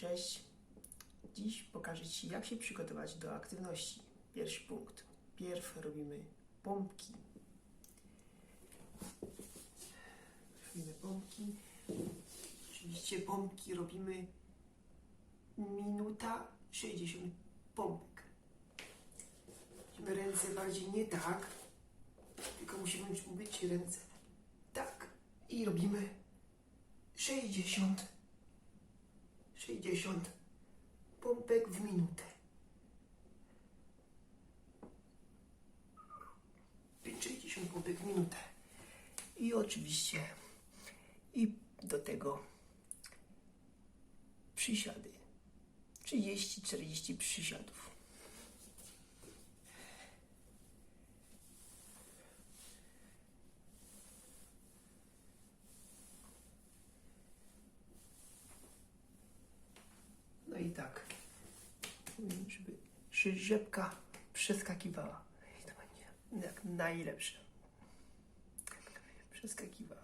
cześć. Dziś pokażę Ci, jak się przygotować do aktywności. Pierwszy punkt. Pierw robimy pompki. Robimy pompki. Oczywiście pompki robimy minuta 60 pompek. Musimy ręce bardziej nie tak, tylko musimy być ręce tak. I robimy 60 60 pompek w minutę. 60 pompek w minutę. I oczywiście i do tego przysiady. 30-40 przysiadów. Tak, żeby rzepka przeskakiwała. I to będzie jak najlepsze. Przeskakiwała.